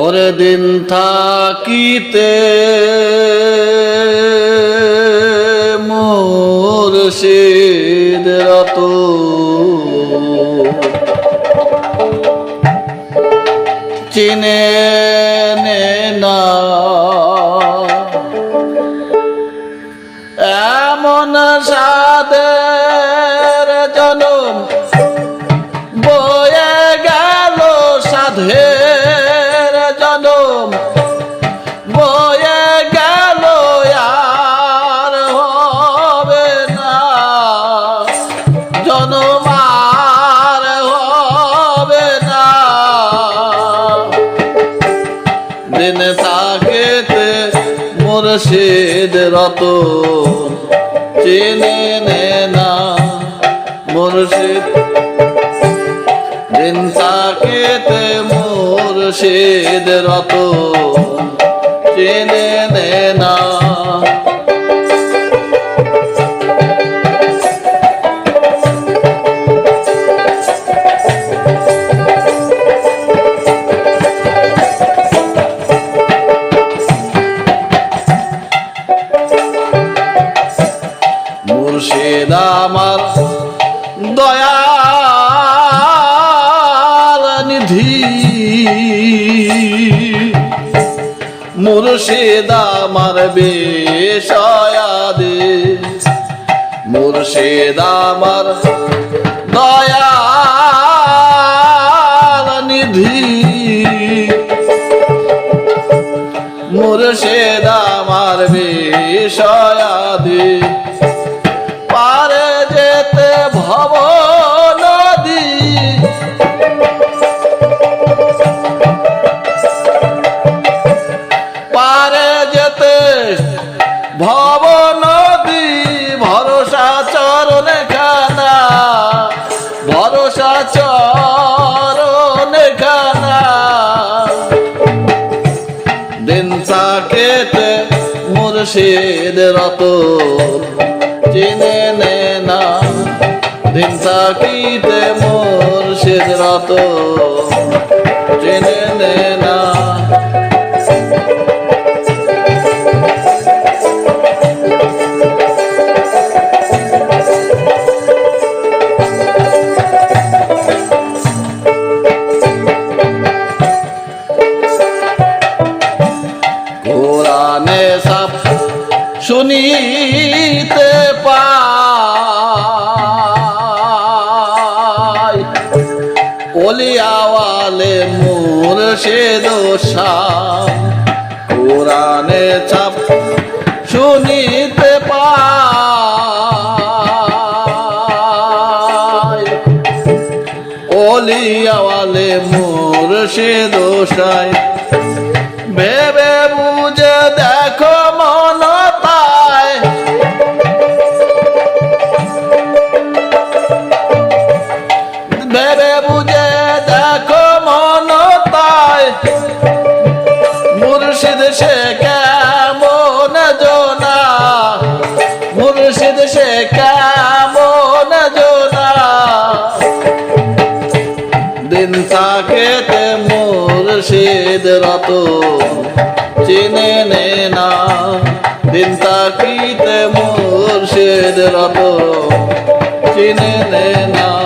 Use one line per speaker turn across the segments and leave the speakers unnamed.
ওরে দিন থাকিতে মুর্শিদ রত। চিনে নে এমন সাদের জনম বয়ে গেল সাধের জনম বয়ে গেল, আর হবে না। জনম হবে দিন তাকেতে মুর্শিদ রত। চিনে নে মুর্শিদ। দিন তাকেতে মুর্শিদ রত। চিনে নে আমার দয়াল নিধি। মুর্শিদ আমার বিষয়াদে মুর্শিদ আমার দয়াল নিধি। মুর্শিদ আমার বিষয়াদে সাকেতে মুর্শিদ রত চিনে নে না দিন থাকিতে মুর্শিদ রত শুনিতে পাই। ওলিয়াওয়ালে মুর্শিদ শাহ কোরআনে ছাপ শুনিতে পাই। ওলিয়াওয়ালে সে শাহ ভেবে বুঝে ভেবে বুঝে দেখো মন পায় মুর্শিদ সে কেমন জোনা। মুর্শিদ সে কেমন জোনা। দিন থাকেতে মুর্শিদ রত। চিনে নে না। দিন তাকিতে মুর্শিদ রত। চিনে নে না।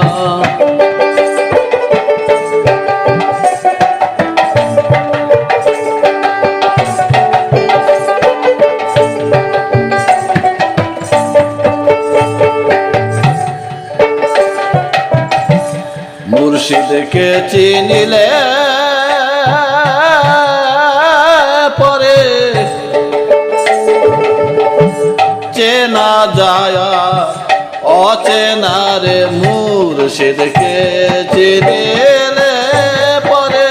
মুর্শিদকে চিনিলে পরে চেনা যায়, অচেনা রে মুর্শিদকে চিনিলে পরে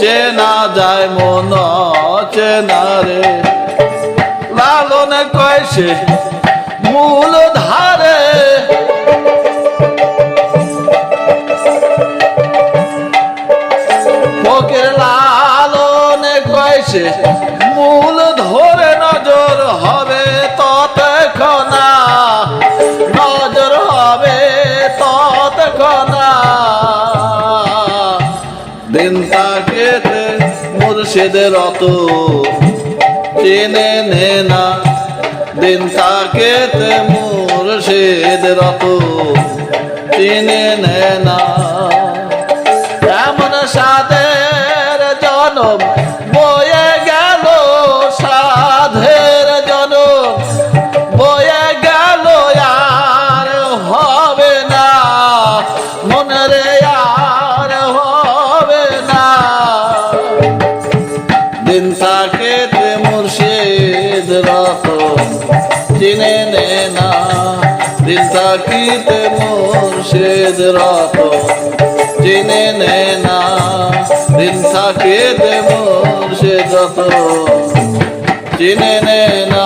চেনা যায় মন চেনা রে। লালন কয়সে মূল সে মূল ধরে নজর হবে ততক্ষণা। নজর হবে ততক্ষণা। দিন তাকে মুর্শিদের অত চেনে নে না। দিন তাকে মুর্শিদের অত চেনে দিন থাকে মুর্শিদ রত চিনে নে না। দিন থাকিতে মুর্শিদ রত চিনে নে না। দিন থাকিতে মুর্শিদ রত চিনে নে না।